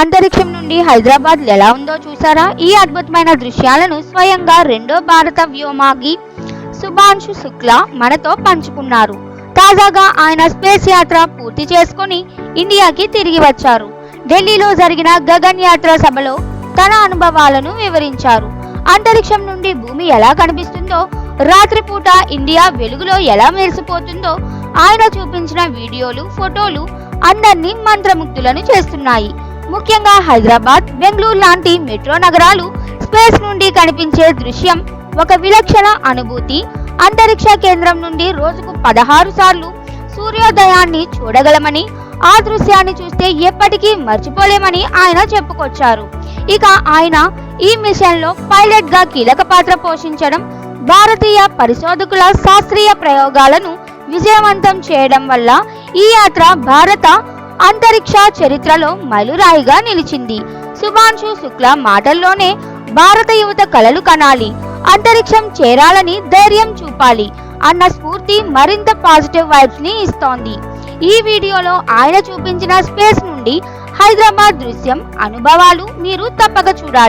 అంతరిక్షం నుండి హైదరాబాద్ ఎలా ఉందో చూసారా? ఈ అద్భుతమైన దృశ్యాలను స్వయంగా రెండో భారత వ్యోమాగి సుభాంశు శుక్ల మనతో పంచుకున్నారు. తాజాగా ఆయన స్పేస్ యాత్ర పూర్తి చేసుకుని ఇండియాకి తిరిగి వచ్చారు. ఢిల్లీలో జరిగిన గగన్ యాత్ర సభలో తన అనుభవాలను వివరించారు. అంతరిక్షం నుండి భూమి ఎలా కనిపిస్తుందో రాత్రిపూట ఇండియా వెలుగులో ఎలా మెరిసిపోతుందో ఆయన చూపించిన వీడియోలు ఫోటోలు అందరినీ మంత్రముగ్ధులను చేస్తున్నాయి. ముఖ్యంగా హైదరాబాద్ బెంగళూరు లాంటి మెట్రో నగరాలు స్పేస్ నుండి కనిపించే దృశ్యం ఒక విలక్షణ అనుభూతి. అంతరిక్ష కేంద్రం నుండి రోజుకు పదహారు సార్లు సూర్యోదయాన్ని చూడగలమని ఆ దృశ్యాన్ని చూస్తే ఎప్పటికీ మర్చిపోలేమని ఆయన చెప్పుకొచ్చారు. ఇక ఆయన ఈ మిషన్లో పైలట్గా కీలక పాత్ర పోషించడం భారతీయ పరిశోధకుల శాస్త్రీయ ప్రయోగాలను విజయవంతం చేయడం వల్ల ఈ యాత్ర భారత అంతరిక్ష చరిత్రలో మైలురాయిగా నిలిచింది. సుభాంశు శుక్ల మాటల్లోనే భారత యువత కలలు కనాలి అంతరిక్షం చేరాలని ధైర్యం చూపాలి అన్న స్ఫూర్తి మరింత పాజిటివ్ వైబ్స్ని ఇస్తోంది. ఈ వీడియోలో ఆయన చూపించిన స్పేస్ నుండి హైదరాబాద్ దృశ్యం అనుభవాలు మీరు తప్పక చూడాలి.